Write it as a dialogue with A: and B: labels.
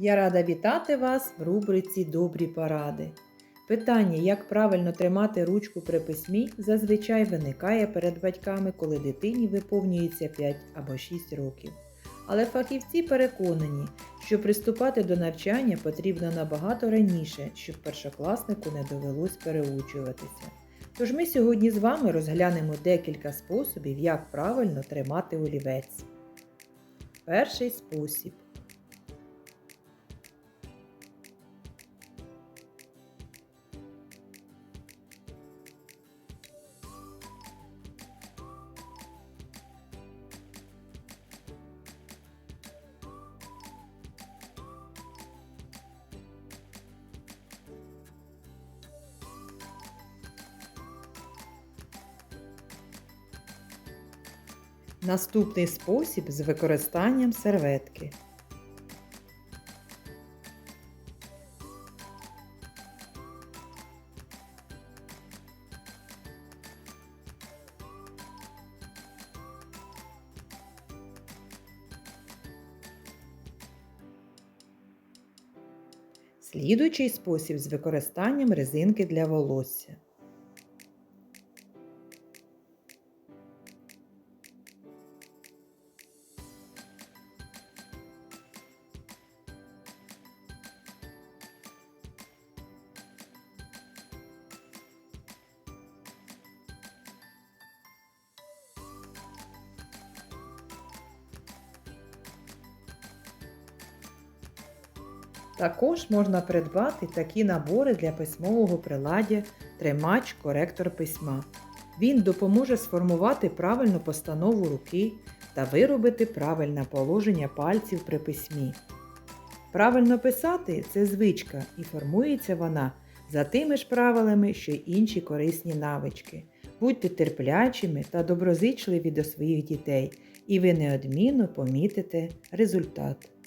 A: Я рада вітати вас в рубриці Добрі поради. Питання, як правильно тримати ручку при письмі, зазвичай виникає перед батьками, коли дитині виповнюється 5 або 6 років. Але фахівці переконані, що приступати до навчання потрібно набагато раніше, щоб першокласнику не довелось переучуватися. Тож ми сьогодні з вами розглянемо декілька способів, як правильно тримати олівець. Перший спосіб. Наступний спосіб з використанням серветки. Слідуючий спосіб з використанням резинки для волосся. Також можна придбати такі набори для письмового приладдя тримач коректор письма. Він допоможе сформувати правильну постанову руки та виробити правильне положення пальців при письмі. Правильно писати це звичка і формується вона за тими ж правилами, що й інші корисні навички. Будьте терплячими та доброзичливі до своїх дітей, і ви неодмінно помітите результат.